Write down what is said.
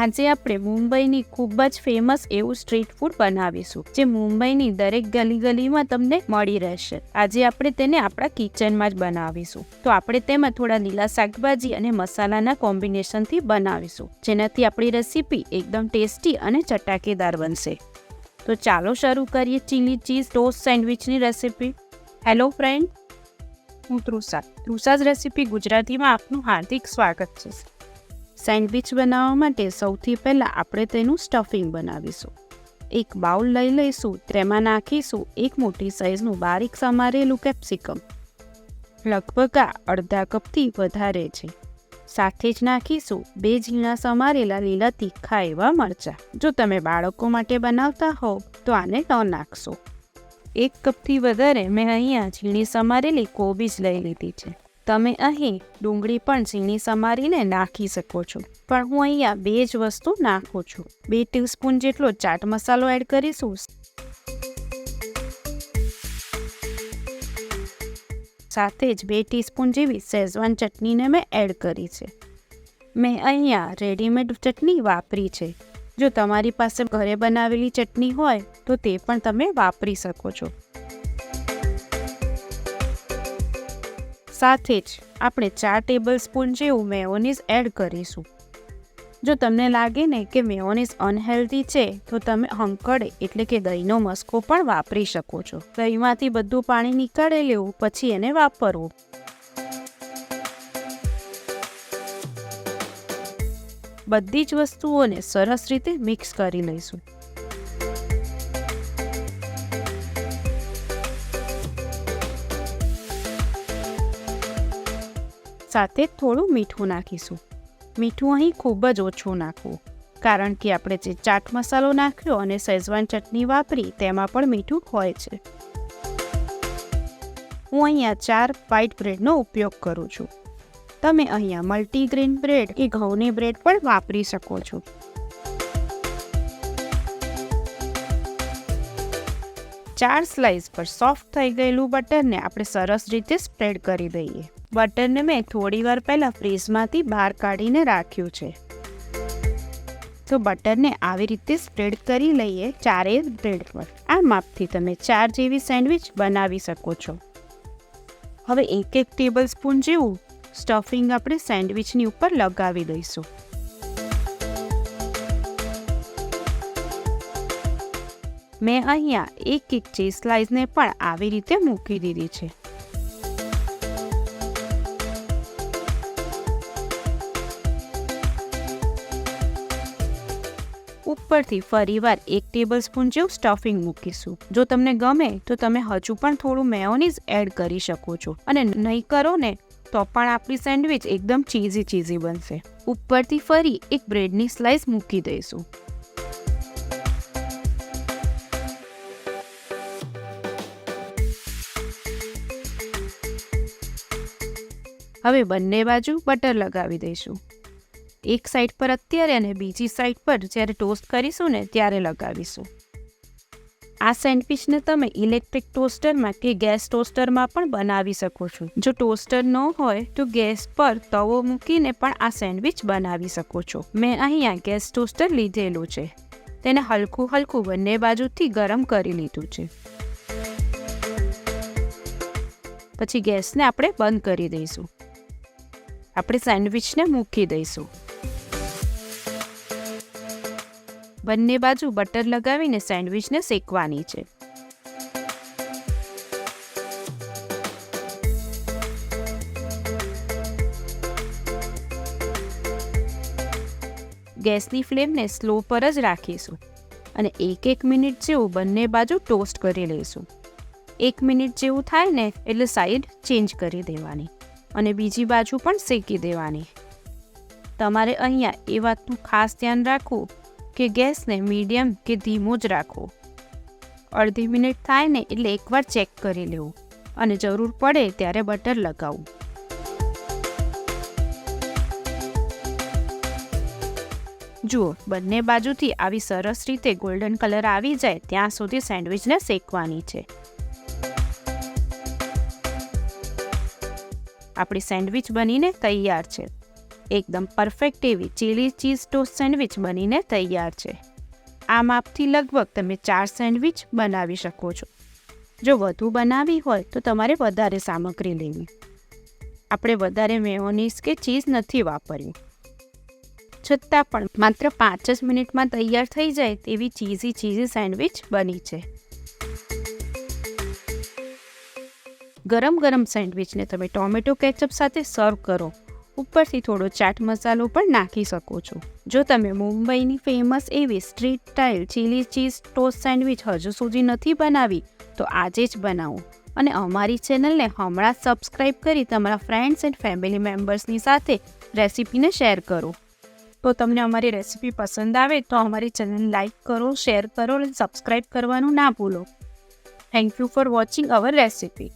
આજે આપણે મુંબઈની ખૂબ જ ફેમસ એવું સ્ટ્રીટ ફૂડ બનાવીશું, જે મુંબઈની દરેક ગલી ગલીમાં તમને મળી રહેશે. આજે આપણે તેને આપણા કિચનમાં જ બનાવીશું. તો આપણે તેમાં થોડા લીલા શાકભાજી અને મસાલાના કોમ્બિનેશનથી બનાવીશું, જેનાથી આપણી રેસીપી એકદમ ટેસ્ટી અને ચટાકેદાર બનશે. તો ચાલો શરૂ કરીએ ચીલી ચીઝ ટોસ્ટ સેન્ડવિચની રેસીપી હેલો ફ્રેન્ડ હું તૃષા. તૃષાજ રેસીપી ગુજરાતીમાં આપનું હાર્દિક સ્વાગત છે. સેન્ડવિચ બનાવવા માટે સૌથી પહેલાં આપણે તેનું સ્ટફિંગ બનાવીશું. એક બાઉલ લઈ લઈશું, તેમાં નાખીશું એક મોટી સાઈઝનું બારીક સમારેલું કેપ્સિકમ. લગભગ આ અડધા કપથી વધારે છે. સાથે જ નાખીશું બે ઝીણા સમારેલા લીલા તીખા એવા મરચાં. જો તમે બાળકો માટે બનાવતા હોવ, તો આને ન નાખશો. એક કપથી વધારે મેં અહીંયા ઝીણી સમારેલી કોબીજ લઈ લીધી છે. તમે અહીં ડુંગળી પણ ઝીણી સમારીને નાખી શકો છો. પણ હું અહીંયા બે જ વસ્તુ નાખું છું. બે ટીસ્પૂન જેટલો ચાટ મસાલો એડ કરીશું. સાથે જ બે ટીસ્પૂન જેવી શેઝવાન ચટણીને મેં એડ કરી છે. મેં અહીંયા રેડીમેડ ચટણી વાપરી છે. જો તમારી પાસે ઘરે બનાવેલી ચટણી હોય, તો તે પણ તમે વાપરી શકો છો. સાથે જ આપણે ચાર ટેબલ સ્પૂન જેવું મેયોનીઝ એડ કરીશું. જો તમને લાગે ને કે મેયોનીઝ અનહેલ્ધી છે, તો તમે હંકડે એટલે કે દહીંનો મસ્કો પણ વાપરી શકો છો. દહીંમાંથી બધું પાણી નીકાળી લેવું, પછી એને વાપરવું. બધી જ વસ્તુઓને સરસ રીતે મિક્સ કરી લઈશું. સાથે થોડું મીઠું નાખીશું. મીઠું અહીં ખૂબ જ ઓછું નાખવું, કારણ કે આપણે જે ચાટ મસાલો નાખ્યો અને શેઝવાન ચટણી વાપરી તેમાં પણ મીઠું હોય છે. હું અહીંયા ચાર વ્હાઈટ બ્રેડનો ઉપયોગ કરું છું. તમે અહીંયા મલ્ટીગ્રેન બ્રેડ કે ઘઉંની બ્રેડ પણ વાપરી શકો છો. ચાર સ્લાઇસ પર સોફ્ટ થઈ ગયેલું બટરને આપણે સરસ રીતે સ્પ્રેડ કરી દઈએ. બટરને મેં થોડી વાર પહેલાં ફ્રીઝમાંથી બહાર કાઢીને રાખ્યું છે. તો બટરને આવી રીતે સ્પ્રેડ કરી લઈએ ચારેય બ્રેડ પર. આ માપથી તમે ચાર જેવી સેન્ડવિચ બનાવી શકો છો. હવે એક એક ટેબલ સ્પૂન જેવું સ્ટફિંગ આપણે સેન્ડવિચની ઉપર લગાવી દઈશું. મેં અહીંયા એક એક ચીઝ સ્લાઇસને પણ આવી રીતે મૂકી દીધી છે. ઉપરથી ફરીવાર એક ટેબલ સ્પૂન જેવું સ્ટફિંગ મૂકીશું. જો તમને ગમે તો તમે હજુ પણ થોડું મેયોનીઝ એડ કરી શકો છો. અને નહીં કરો ને, તો પણ આપણી સેન્ડવિચ એકદમ ચીઝી ચીઝી બનશે. ઉપરથી ફરી એક બ્રેડની સ્લાઇસ મૂકી દઈશું. હવે બંને બાજુ બટર લગાવી દઈશું. એક સાઈડ પર અત્યારે અને બીજી સાઈડ પર જ્યારે ટોસ્ટ કરીશું ને ત્યારે લગાવીશું. આ સેન્ડવિચને તમે ઇલેક્ટ્રિક ટોસ્ટરમાં કે ગેસ ટોસ્ટરમાં પણ બનાવી શકો છો. જો ટોસ્ટર ન હોય તો ગેસ પર તવો મૂકીને પણ આ સેન્ડવિચ બનાવી શકો છો. મેં અહીંયા ગેસ ટોસ્ટર લીધેલું છે. તેને હલકું હલકું બંને બાજુથી ગરમ કરી લીધું છે. પછી ગેસને આપણે બંધ કરી દઈશું. આપણે સેન્ડવિચને મૂકી દઈશું. બંને બાજુ બટર લગાવીને સેન્ડવિચને શેકવાની છે. ગેસની ફ્લેમને સ્લો પર જ રાખીશું અને એક એક મિનિટ જેવું બંને બાજુ ટોસ્ટ કરી લઈશું. એક મિનિટ જેવું થાય ને એટલે સાઈડ ચેન્જ કરી દેવાની. અને બીજી બાજુ પણ શેકી દેવાની. તમારે અહીંયા એ વાતનું ખાસ ધ્યાન રાખવું કે ગેસને મીડિયમ કે ધીમો જ રાખો અડધી મિનિટ થાય ને એટલે એકવાર ચેક કરી લેવું અને જરૂર પડે ત્યારે બટર લગાવવું જુઓ, બંને બાજુથી આવી સરસ રીતે ગોલ્ડન કલર આવી જાય ત્યાં સુધી સેન્ડવિચને શેકવાની છે. આપણી સેન્ડવિચ બનીને તૈયાર છે. એકદમ પરફેક્ટ એવી ચીલી ચીઝ ટોસ્ટ સેન્ડવિચ બનીને તૈયાર છે. આ માપથી લગભગ તમે ચાર સેન્ડવિચ બનાવી શકો છો. જો વધુ બનાવવી હોય તો તમારે વધારે સામગ્રી લેવી. આપણે વધારે મેયોનીઝ કે ચીઝ નથી વાપર્યું. છતાં પણ માત્ર પાંચ જ મિનિટમાં તૈયાર થઈ જાય તેવી ચીઝી ચીઝી સેન્ડવિચ બની છે. ગરમ ગરમ સેન્ડવિચને તમે ટોમેટો કેચઅપ સાથે સર્વ કરો. ઉપરથી થોડો ચાટ મસાલો પણ નાખી શકો છો. જો તમે મુંબઈની ફેમસ એવી street style chilli cheese toast sandwich હજુ સુધી નથી બનાવી, તો આજે જ બનાવો. અને અમારી ચેનલને હમણાં સબસ્ક્રાઈબ કરી તમારા ફ્રેન્ડ્સ એન્ડ ફેમિલી મેમ્બર્સની સાથે રેસીપીને શેર કરો. તો તમને અમારી રેસીપી પસંદ આવે તો અમારી ચેનલ લાઇક કરો, શેર કરો અને સબસ્ક્રાઈબ કરવાનું ના ભૂલો. Thank you for watching our recipe.